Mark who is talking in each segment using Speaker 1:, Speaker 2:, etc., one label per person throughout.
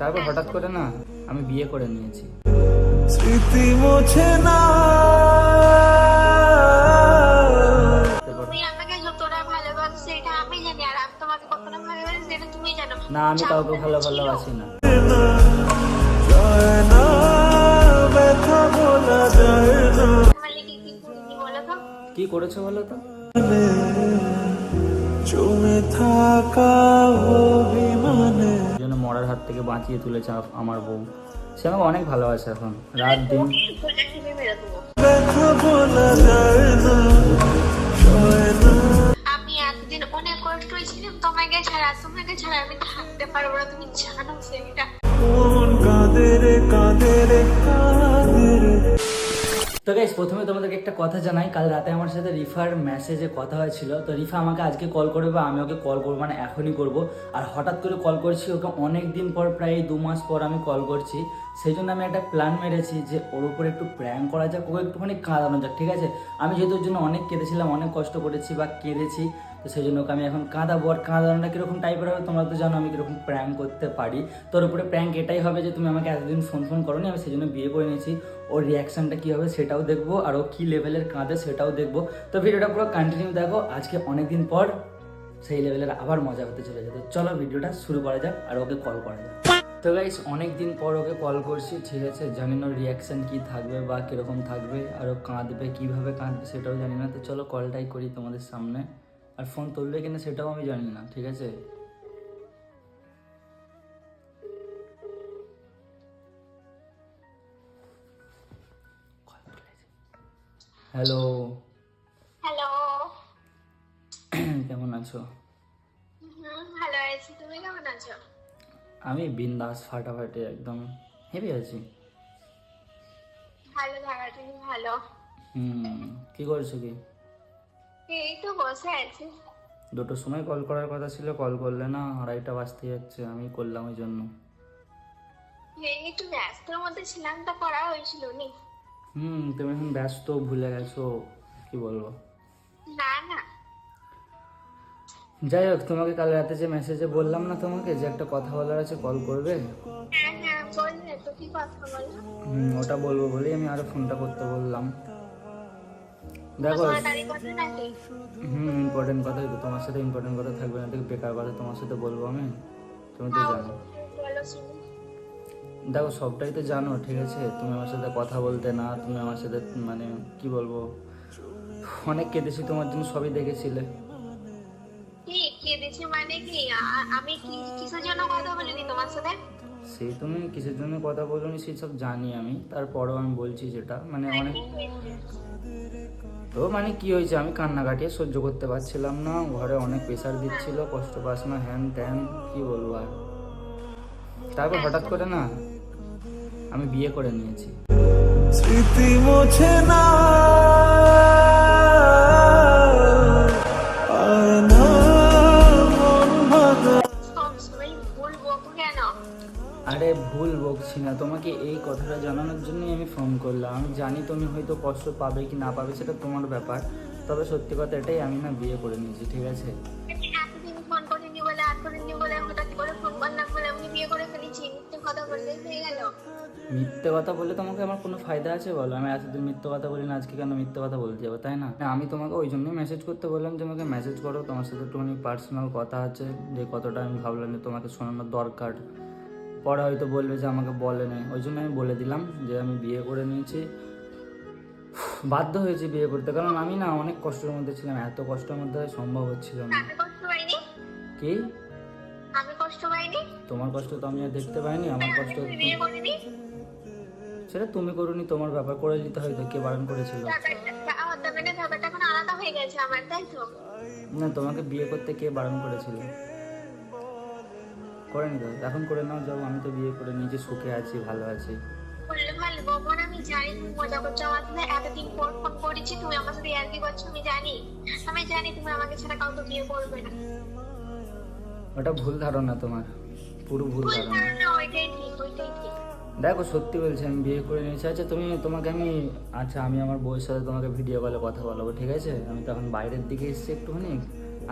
Speaker 1: তারপর হঠাৎ করে না আমি বিয়ে করে নিয়েছি।
Speaker 2: স্মৃতি মোছে না।
Speaker 1: না আমি কাউকে ভালো ভালোবাসি না।
Speaker 2: ব্যথা বলা যায় না।
Speaker 3: কি
Speaker 1: করেছ বলো তো?
Speaker 2: জমে থাকা অভিমানে।
Speaker 1: এই হাত থেকে বাঁচিয়ে তুলেছে আমার বউ। সে আমাকে অনেক ভালোবাসে এখন। রাত দিন
Speaker 3: আমি একদিন অনেক কষ্ট হয়েছিলাম তোমাকে ছাড়া তোমাকে ছাড়া আমি থাকতে পারব না তুমি জানো সেটা।
Speaker 2: কাঁদে কাঁদে রে কাঁদে রে
Speaker 1: তো গাইস প্রথমে তোমাদেরকে একটা কথা জানাই, কাল রাতে আমার সাথে রিফার মেসেজে কথা হয়েছিল, তো রিফা আমাকে আজকে কল করবে বা আমি ওকে কল করব মানে এখনই করব। আর হঠাৎ করে কল করছি ওকে অনেক দিন পর, প্রায় দু মাস পর আমি কল করছি। সেই জন্য আমি একটা প্ল্যান মেরেছি যে ওর উপরে একটু প্র্যাঙ্ক করা যাক, ওকে একটুখানি কাঁদানো যাক, ঠিক আছে? আমি যেহেতু জন্য অনেক কেঁদেছিলাম, অনেক কষ্ট করেছি বা কেঁদেছি তো সেই জন্য ওকে আমি এখন কাঁদাবো। আর কাঁদানোটা কীরকম টাইপের হবে তোমরা তো জানো আমি কীরকম প্র্যাঙ্ক করতে পারি। তোর উপরে প্র্যাঙ্ক এটাই হবে যে তুমি আমাকে এতদিন ফোন ফোন করো আমি সেই জন্য বিয়ে করে নিয়েছি। ওর রিয়াকশনটা কী হবে সেটাও দেখব আর ও কী লেভেলের কাঁদে সেটাও দেখব। তো ভিডিওটা পুরো কন্টিনিউ দেখো। আজকে অনেকদিন পর সেই লেভেলের আবার মজা হতে চলে যাবে চলো ভিডিওটা শুরু করা যাক আর ওকে কল করা যাক। তো গাইস অনেক দিন পর ওকে কল করছি। ঠিক আছে, জানি না রিয়াকশন কী থাকবে বা কীরকম থাকবে, আর ও কাঁদবে, কীভাবে কাঁদবে সেটাও জানি না। তো চলো কলটাই করি তোমাদের সামনে। আর ফোন তুলবে কিনা সেটাও আমি জানি না ঠিক আছে? হ্যালো
Speaker 3: হ্যালো
Speaker 1: কেমন আছো?
Speaker 3: হুম ভালো আছি। তুমি কেমন আছো?
Speaker 1: আমি বিন্দাস ফাটাফাটি একদম। হেভি আছি।
Speaker 3: ভালো থাকা তুমি ভালো?
Speaker 1: হুম কি করছ কি?
Speaker 3: এই তো বসে আছি।
Speaker 1: দুটোর সময় কল করার কথা ছিল কল করলে না আড়াইটা বাজতে যাচ্ছে আমি করলাম ওই জন্য।
Speaker 3: এই একটু ব্যস্তর মধ্যে ছিলাম তো করা হয়েছিল নি?
Speaker 1: হুম তুমি এখন ব্যস্ত ভুলে গেছো কি বলব?
Speaker 3: না না।
Speaker 1: যাই হোক তোমাকে কাল রাতে যে মেসেজে বললাম না তোমাকে যে একটা কথা বলার আছে কল করবে?
Speaker 3: হ্যাঁ হ্যাঁ তো কি কথা
Speaker 1: ওটা বলব বলেই আমি আরও ফোনটা করতে বললাম। দেখো হুম ইম্পর্টেন্ট কথাই তো তোমার সাথে ইম্পর্টেন্ট কথা থাকবে না দেখো বেকার কথা তোমার সাথে বলব আমি? তুমি তো জানো। দেখো সবটাই তো জানো ঠিক আছে? তুমি আমার সাথে কথা বলতে না তুমি আমার সাথে মানে কি বলব? অনেক কেঁদেছি তোমার জন্য সবই দেখেছিলে।
Speaker 3: কি কেঁদেছি মানে কি? আমি কি কিসের জন্য কথা বলিনি তোমার সাথে?
Speaker 1: সেই তুমি কিসের জন্য কথা বলোনি সেই সব জানি আমি। তারপরেও আমি বলছি যেটা মানে অনেক তো মানে কি হয়েছে, আমি কান্নাকাটি আর সহ্য করতে পারছিলাম না। ঘরে অনেক প্রেশার দিচ্ছিল, কষ্ট পাস না, হ্যান ত্যান, কি বলব আর। তারপর হঠাৎ করে না আমি বিয়ে করে নিয়েছি।
Speaker 2: স্মৃতি মোছে না।
Speaker 1: বকছি না। তোমাকে এই কথাটা জানানোর জন্যই আমি ফোন করলাম। আমি জানি তুমি হয়তো কষ্ট পাবে কি না পাবে সেটা তোমার ব্যাপার। তবে সত্যি কথা এটাই আমি না বিয়ে করে নিয়েছি ঠিক আছে?
Speaker 3: মিথ্যে কথা
Speaker 1: বলে তোমাকে আমার কোনো ফায়দা আছে বলো? আমি এতদিন মিথ্যে কথা বলি না আজকে কেন মিথ্যে কথা বলতে যাব তাই না? না, আমি তোমাকে ওই জন্যই মেসেজ করতে বললাম যে আমাকে মেসেজ করো। তোমার সাথে একটুখানি পার্সোনাল কথা আছে যে কতটা আমি ভাবলাম যে তোমাকে শোনানোর দরকার। পরে হয়তো বলবে যে আমাকে বলে নেই। ওই জন্য আমি বলে দিলাম যে আমি বিয়ে করে নিয়েছি। বাধ্য হয়েছি বিয়ে করতে। কারণ আমি না অনেক কষ্টের মধ্যে ছিলাম। এত কষ্টের মধ্যে সম্ভব হচ্ছিল না। কি? তোমার কষ্ট তো আমি আর দেখতে পাইনি আমার কষ্ট সেটা তুমি করোনি তোমার ব্যাপার করে দিতে হয়তো কে বারণ করেছিল। না তোমাকে বিয়ে করতে কে বারণ করেছিল? করেনি তো এখন করে নাও যাও আমি তো বিয়ে করে নিজে সুখে আছি ভালো আছি।
Speaker 3: বললে ভালো আমি জানি তুমি মজা করছ আমার সাথে। এতদিন পর ফোন করেছি তুমি আমার সাথে ইয়ার্কি করছ আমি জানি। আমি জানি তুমি আমাকে ছাড়া কাউকে বিয়ে করবে না।
Speaker 1: ওটা ভুল ধারণা তোমার পুরো ভুল ধারণা।
Speaker 3: ধারণা ওইটাই ঠিক ওইটাই ঠিক।
Speaker 1: দেখো সত্যি বলছি আমি বিয়ে করে নিয়েছি। আচ্ছা তুমি তোমাকে আমি আচ্ছা আমি আমার বউয়ের সাথে তোমাকে ভিডিও কলে কথা বলব ঠিক আছে? আমি তখন বাইরের দিকে এসেছি একটুখানি।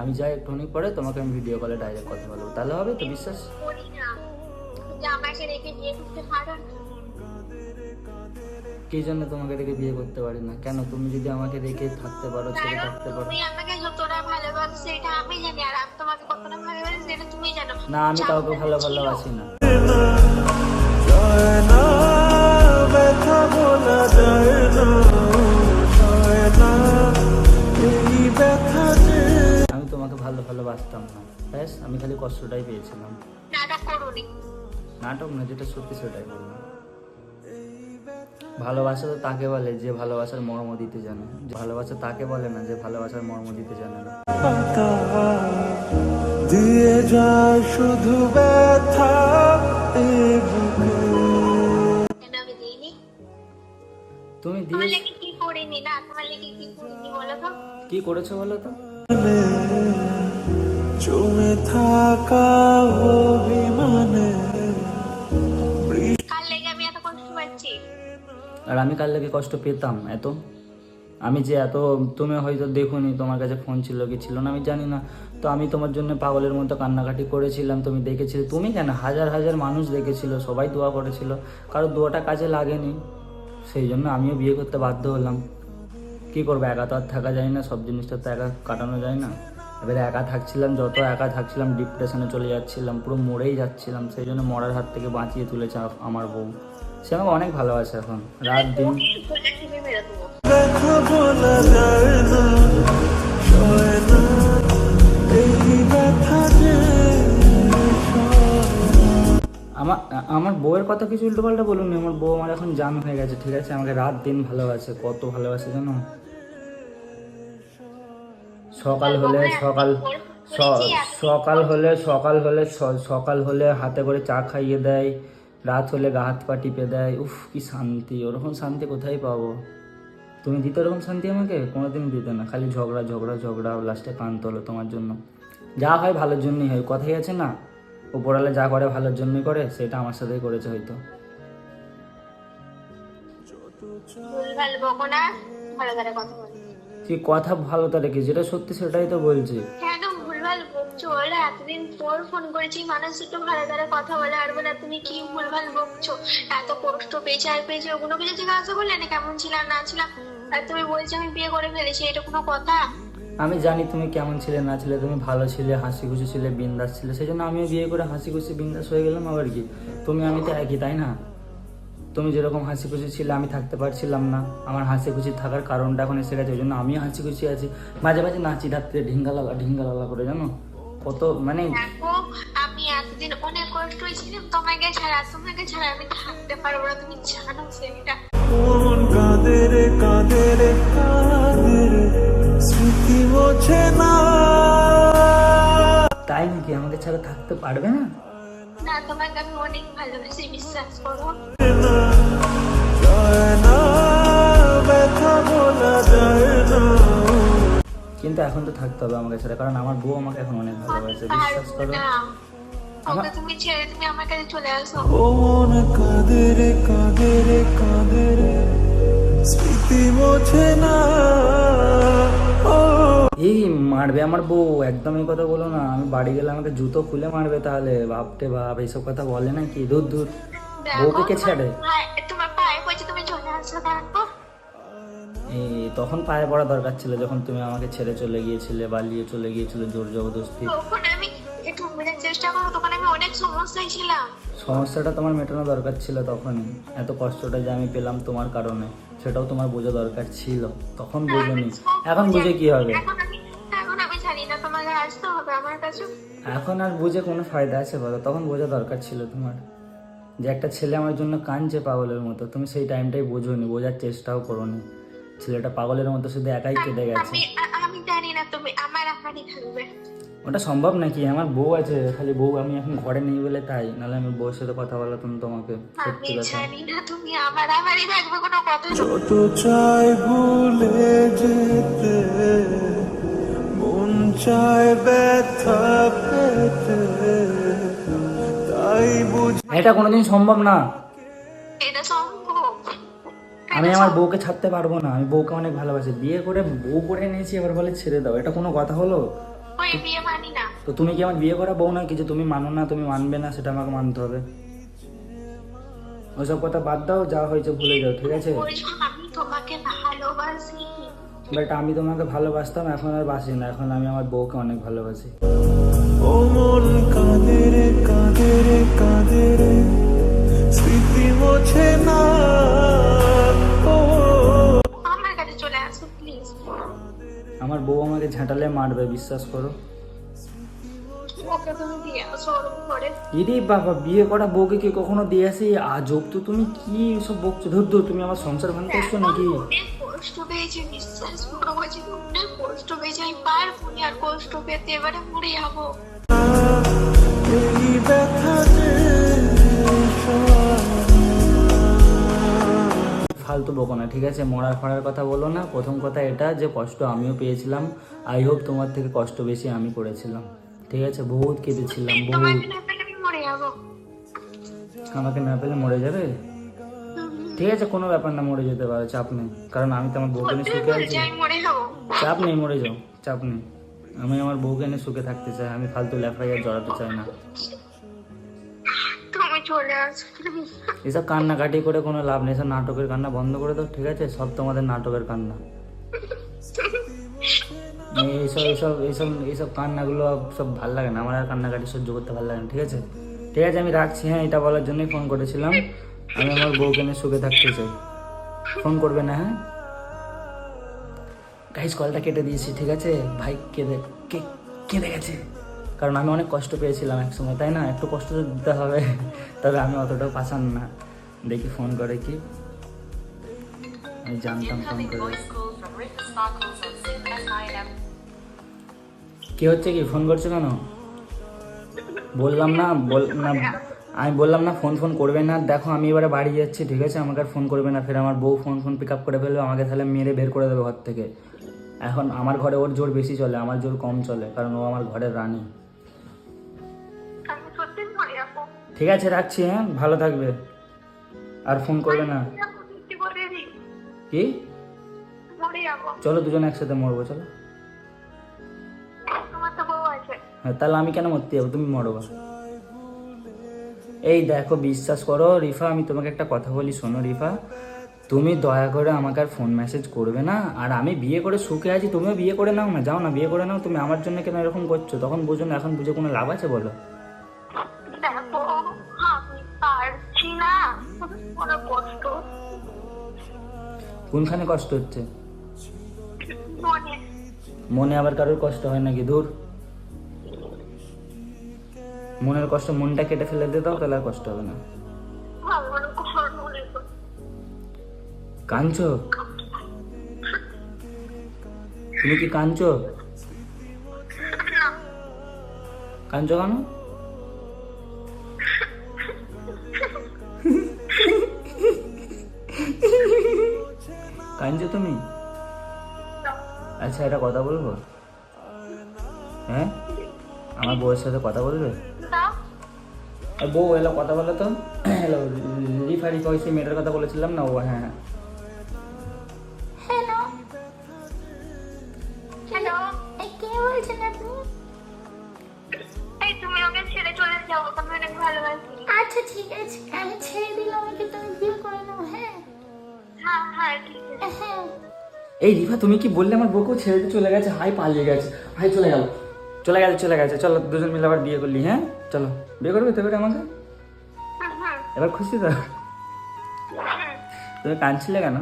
Speaker 1: আমি যাই একটুখানি পরে তোমাকে আমি ভিডিও কলে ডাইরেক্ট কথা বলব। তাহলে হবে তো বিশ্বাস? কি জন্য তোমাকে রেখে বিয়ে করতে পারি না। কেন? তুমি যদি আমাকে রেখে থাকতে পারো ছেড়ে থাকতে পারো।
Speaker 3: তুমি আমাকে যতটা ভালোবাসো সেটা আমি জানি। আর আমি তোমাকে কতটা ভালোবাসি সেটা তুমি জানো।
Speaker 1: না আমি কাউকে ভালো ভালোবাসি না।
Speaker 2: যায় না ব্যথা বলা যায় না।
Speaker 1: ভালো ভালোবাসতাম না। ব্যাস আমি খালি কষ্টটাই পেয়েছিলাম।
Speaker 3: নাটক করুনি?
Speaker 1: নাটক না যেটা সত্যি সেটাই বললাম। ভালোবাসা তো তাকে বলে যে ভালোবাসার মর্ম দিতে জানে। ভালোবাসা তাকে বলে না যে ভালোবাসার মর্ম দিতে জানে না।
Speaker 2: দিয়ে যায় শুধু ব্যথা
Speaker 1: তুমি দিয়ে
Speaker 3: কি করিনি না? তোমার লেগে কি করিনি বলো তো।
Speaker 1: কি করেছ বলো তো?
Speaker 2: জমে থাকা অভিমানে
Speaker 3: কার লেগে আমি এত কষ্ট পাচ্ছি?
Speaker 1: আর আমি কাল লেগে কষ্ট পেতাম এত? আমি যে এত তুমি হয়তো দেখোনি তোমার কাছে ফোন ছিল কি ছিল না আমি জানি না। তো আমি তোমার জন্য পাগলের মতো কান্নাকাটি করেছিলাম তুমি দেখেছিলে। তুমি কেন হাজার হাজার মানুষ দেখেছিল সবাই দোয়া করেছিল। কারও দোয়াটা কাজে লাগেনি। সেই জন্য আমিও বিয়ে করতে বাধ্য হলাম। কি করব একা তো আর থাকা যায় না সব জিনিসটা তো একা কাটানো যায় না। এবারে একা থাকছিলাম, যত একা থাকছিলাম ডিপ্রেশনে চলে যাচ্ছিলাম, পুরো মরেই যাচ্ছিলাম। সেই জন্য মরার হাত থেকে বাঁচিয়ে তুলেছে আমার বউ। সে আমাকে অনেক ভালোবাসে এখন। রাত দিন আমার আমার বউয়ের কথা কিছু উল্টো পাল্টা বলুন আমার বউ আমার এখন জান হয়ে গেছে, ঠিক আছে? আমাকে রাত দিন ভালোবাসে, কত ভালোবাসে জানো? সকাল হলে সকাল সকাল হলে সকাল হলে সকাল হলে হাতে করে চা খাইয়ে দেয় রাত হলে গা হাত পা টিপে দেয় উফ কি শান্তি ওরকম শান্তি কোথায় পাবো? তুমি দিতে ওরকম শান্তি আমাকে? কোনোদিন দিতে না খালি ঝগড়া ঝগড়া ঝগড়া লাস্টে কান্ত হলো তোমার জন্য। যা হয় ভালোর জন্যই হয় কথাই আছে না উপরালে যা করে ভালোর জন্যই করে সেটা আমার সাথেই করেছে হয়তো।
Speaker 3: ভুল কথা
Speaker 1: কি কথা ভালো তো রেখে যেটা সত্যি সেটাই তো বলছি।
Speaker 3: কেন ভুলভাল বকছো ওরা। এতদিন পর ফোন করেছি মানুষ ভালো কথা বলে। আর বলে তুমি কি ভুলভাল বকছো? এত কষ্ট পেয়েছে আর পেয়েছে ওগুলো কিছু জিজ্ঞাসা করলে না কেমন ছিলাম না ছিলাম? আর তুমি বলছো আমি বিয়ে করে ফেলেছি এটা কোনো কথা?
Speaker 1: আমি জানি তুমি কেমন ছিলে না ছিলে। তুমি ভালো ছিলে হাসি খুশি ছিলে বিন্দাস ছিলে। সেই জন্য আমিও বিয়ে করে হাসি খুশি বিন্দাস হয়ে গেলাম আবার কি? তুমি আমি তো একই তাই না? তুমি যেরকম হাসি খুশি ছিলে আমি থাকতে পারছিলাম না। আমার হাসি খুশি থাকার কারণটা এখন এসে গেছে ওই জন্য আমিও হাসি খুশি আছি। মাঝে মাঝে নাচি রাত্রে ঢিঙ্গালালা ঢিঙ্গালালা করে জানো? কত মানে
Speaker 3: আমি এতদিন অনেক কষ্ট ছিলাম তোমাকে ছাড়া তোমাকে ছাড়া আমি থাকতে পারব না তুমি জানো সেটা।
Speaker 2: কাঁদে রে কাঁদে রে কাঁদে রে স্মৃতি মোছে না।
Speaker 1: তাই নাকি আমাকে ছাড়া থাকতে পারবে না?
Speaker 3: না তোমাকে আমি অনেক ভালোবাসি বিশ্বাস করো।
Speaker 1: কিন্তু এখন তো থাকতে হবে আমাকে ছাড়া কারণ আমার বউ আমাকে এখন অনেক ভালোবাসে বিশ্বাস করো।
Speaker 3: ওকে তুমি ছেড়ে তুমি আমার কাছে চলে আসো।
Speaker 2: ও মন কাঁদে রে কাঁদে রে কাঁদে রে। স্মৃতি মোছে না।
Speaker 1: মারবে? আমার বউ একদমই কথা বলো না। আমি বাড়ি গেলে আমাকে জুতো খুলে মারবে তাহলে। বাপটে বাপ এইসব কথা বলে না কি দূর দূর বউকে কে ছাড়ে?
Speaker 3: তোমার পায়ে পড়ছে তুমি চলে আসো
Speaker 1: এই তখন পায়ে পড়া দরকার ছিল যখন তুমি আমাকে ছেড়ে চলে গিয়েছিলে বালিয়ে চলে গিয়েছিলে জোর জবরদস্তি।
Speaker 3: তখন আমি একটু বোঝার চেষ্টা করো তখন আমি অনেক সমস্যায় ছিলাম।
Speaker 1: সমস্যাটা তোমার মেটানো দরকার ছিল তখনই এত কষ্টটা যে আমি পেলাম তোমার কারণে সেটাও তোমার বোঝা দরকার ছিল। তখন বোঝনি। এখন বুঝে কি হবে?
Speaker 3: আমার কাছে?
Speaker 1: এখন আর বুঝে কোনো ফায়দা আছে বলো? তখন বোঝা দরকার ছিল তোমার। যে একটা ছেলে আমার জন্য কাঁদছে পাগলের মতো। তুমি সেই টাইমটাই বোঝোনি বোঝার চেষ্টাও করোনি। ছেলেটা পাগলের মতো শুধু একাই কেঁদে গেছে।
Speaker 3: আমি জানি না তুমি আমার একারই থাকবে।
Speaker 1: ওটা সম্ভব নাকি? আমার বউ আছে খালি বউ আমি এখন ঘরে নেই বলে তাই। নাহলে আমি বউর সাথে কথা বলাতাম তোমাকে সত্যি
Speaker 3: আমি
Speaker 1: কথা।
Speaker 3: জানি না তুমি আমার আমারই থাকবে কোনো কথা।
Speaker 2: যত চাই ভুলে যেতে।
Speaker 1: এটা কোনোদিন সম্ভব না।
Speaker 3: এটা
Speaker 1: আমি আমার বউকে ছাড়তে পারব না আমি বউকে অনেক ভালোবাসি। বিয়ে করে বউ করে নিয়েছি এবার বলে ছেড়ে দাও। এটা কোনো কথা হলো?
Speaker 3: ওই বিয়ে মানি না।
Speaker 1: তো তুমি কি আমার বিয়ে করা বউ না কিছু তুমি মানো না তুমি মানবে না সেটা আমাকে মানতে হবে? ওইসব কথা বাদ দাও যা হয়েছে ভুলে যাও ঠিক আছে?
Speaker 3: আমি তোমাকে ভালোবাসি
Speaker 1: বাট আমি তোমাকে ভালোবাসতাম এখন আর বাসি না। এখন আমি আমার বউকে অনেক ভালোবাসি।
Speaker 2: ও মন কাঁদে রে কাঁদে রে কাঁদে রে স্মৃতি মোছে না।
Speaker 3: আমার কাছে চলে আসো প্লিজ
Speaker 1: আমার বউ আমাকে ঝাঁটালে মারবে বিশ্বাস করো। ইরে বাবা বিয়ে করা বউকে কি কখনো দিয়ে আসি? আজব তো তুমি কি সব বকছো? ধর তুমি আমার সংসার ভাঙতে এসছো নাকি?
Speaker 3: কষ্ট পেয়েছি অনেক কষ্ট পেয়েছি আমি পারব না আর কষ্ট পেতে এবারে মরে যাব।
Speaker 1: ফালতু বকো না ঠিক আছে? মরার ফরার কথা বলো না। প্রথম কথা এটা যে কষ্ট আমিও পেয়েছিলাম। আই হোপ তোমার থেকে কষ্ট বেশি আমি করেছিলাম। ঠিক আছে? বহুত কেঁদেছিলাম বহুত। আমাকে না পেলে মরে যাবে? ঠিক আছে কোনো ব্যাপার না মরে যেতে পারো চাপ নেই। কারণ আমি তো আমার বউকে নিয়ে সুখে আছি। চাপ নেই মরে যাও চাপ নেই। আমি আমার বউকে নিয়ে সুখে থাকতে চাই আমি ফালতু লেফাই আর জড়াতে চাই না। এসব কান্নাকাটি করে কোনো লাভ নেই সব নাটকের কান্না বন্ধ করে দাও ঠিক আছে? সব তোমাদের নাটকের কান্না। এইসব এইসব এইসব এইসব কান্নাগুলো সব ভালো লাগে না আমার আর কান্নাকাটি সহ্য করতে ভালো লাগে না ঠিক আছে? ঠিক আছে আমি রাখছি হ্যাঁ এটা বলার জন্যই ফোন করেছিলাম। আমি আমার বউকে নিয়ে সুখে থাকতে চাই। ফোন করবে না হ্যাঁ? গাইজ কলটা কেটে দিয়েছি, ঠিক আছে? ভাই, কেঁদে, কে- কেঁদে গেছে? কারণ আমি অনেক কষ্ট পেয়েছিলাম এক সময় তাই না? একটু কষ্ট দিতে হবে, তবে আমি অতটাও পাসান না। দেখি ফোন করে কি। আমি জানতাম ফোন করে. কি হচ্ছে কি? ফোন করছ কেন? বললাম না, বল না আমি বললাম না ফোন ফোন করবে না। দেখো আমি এবারে বাড়ি যাচ্ছি ঠিক আছে? আমাকে আর ফোন করবে না। ফের আমার বউ ফোন ফোন পিক আপ করে ফেলবে আমাকে তাহলে মেরে বের করে দেবে ঘর থেকে। এখন আমার ঘরে ওর জোর বেশি চলে আমার জোর কম চলে কারণ ও আমার ঘরের রানী। ঠিক আছে রাখছি হ্যাঁ? ভালো থাকবে। আর ফোন করবে না। কি? চলো দুজন একসাথে মরবো চলো। হ্যাঁ তাহলে আমি কেন মরতে যাব? তুমি মরবা। এই দেখো বিশ্বাস করো রিফা আমি তোমাকে একটা কথা বলি শোনো রিফা। তুমি দয়া করে আমাকে আর ফোন মেসেজ করবে না। আর আমি বিয়ে করে সুখে আছি তুমিও বিয়ে করে নাও না যাও না বিয়ে করে নাও তুমি আমার জন্য কেন এরকম করছ? তখন বুঝো না এখন বুঝে কোনো লাভ আছে বলো? কোনখানে কষ্ট হচ্ছে?
Speaker 3: মনে।
Speaker 1: মনে আবার কারোর কষ্ট হয় নাকি? দূর। মনের কষ্ট মনটা কেটে ফেলে দিয়ে দাও তাহলে আর কষ্ট হবে না।
Speaker 3: করো।
Speaker 1: কাঁদছো? তুমি কি কাঁদছো?
Speaker 3: না
Speaker 1: কাঁদছো কেন? কাঁদছো তুমি? আচ্ছা এটা কথা বলব? হ্যাঁ? আমার বউয়ের সাথে কথা বলবে? বউ এলো কথা বলো তো? হ্যালো রিফা রিফা সেই মেয়েটার কথা বলেছিলাম না? ও হ্যাঁ হ্যাঁ।
Speaker 4: আচ্ছা ঠিক আছে। আমি ছেড়ে দিলাম বিয়ে করে হ্যাঁ?
Speaker 3: হ্যাঁ হ্যাঁ
Speaker 4: হ্যাঁ।
Speaker 1: এই রিফা তুমি কি বললে আমার বউকেও ছেড়ে চলে গেছে? হাই পালিয়ে গেছে। হাই চলে গেল। চলে গেছে চলে গেছে। চলো, দুজন মিলে আবার বিয়ে করলি হ্যাঁ? চলো, বিয়ে করবে তো আমাকে? এবার খুশি তো? তুমি কাঁদছিলে কেন?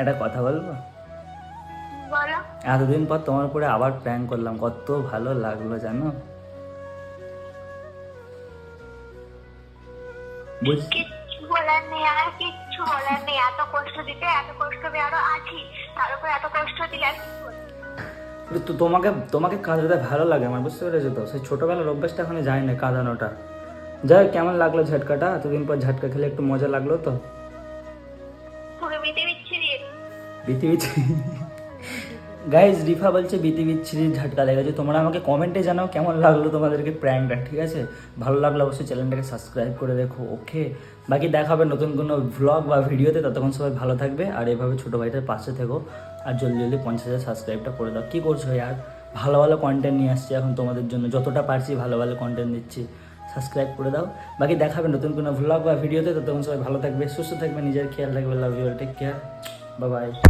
Speaker 1: একটা কথা বলব? এতদিন পর তোমার উপরে আবার প্র্যাঙ্ক করলাম, কত ভালো লাগল জানো? বুঝ
Speaker 3: কিচ্ছু বলার নেই, আর কিচ্ছু বলার নেই, এত দিতে এত কষ্ট পেয়ে আরও আছি তার উপর এত কষ্ট দিলে আর
Speaker 1: তো তোমাকে তোমাকে কাঁদাতে ভালো লাগে আমার বুঝতে পেরেছ তো? সেই ছোটবেলার অভ্যাসটা এখনও যায় না কাঁদানোটা। যাই কেমন লাগল ঝটকাটা? এতদিন পর ঝটকা খেলে একটু মজা লাগল তো? বিতি বিচ্ছিরি। গাইজ রিফা বলছে বিতি বিচ্ছিরির ঝটকা লেগেছে। তোমরা আমাকে কমেন্টে জানাও কেমন লাগল তোমাদেরকে প্র্যাঙ্কটা ঠিক আছে? ভালো লাগল অবশ্যই চ্যানেলটাকে সাবস্ক্রাইব করে দেখো ওকে বাকি দেখা হবে নতুন কোনো ভ্লগ বা ভিডিওতে, ততক্ষণ সবাই ভালো থাকবে আর এভাবে ছোটো ভাইটার পাশে থেকো আর জলদি জলদি পঞ্চাশ হাজার সাবস্ক্রাইবটা করে দাও। কী করছ আর ভালো ভালো কন্টেন্ট নিয়ে আসছি এখন তোমাদের জন্য। যতটা পারছি ভালো ভালো কন্টেন্ট দিচ্ছি। সাবস্ক্রাইব করে দাও। বাকি দেখা হবে নতুন কোনো ভ্লগ বা ভিডিওতে, ততক্ষণ সবাই ভালো থাকবে, সুস্থ থাকবে, নিজের খেয়াল রাখবে লাভ ইউ টেক কেয়ার বাবাই বাই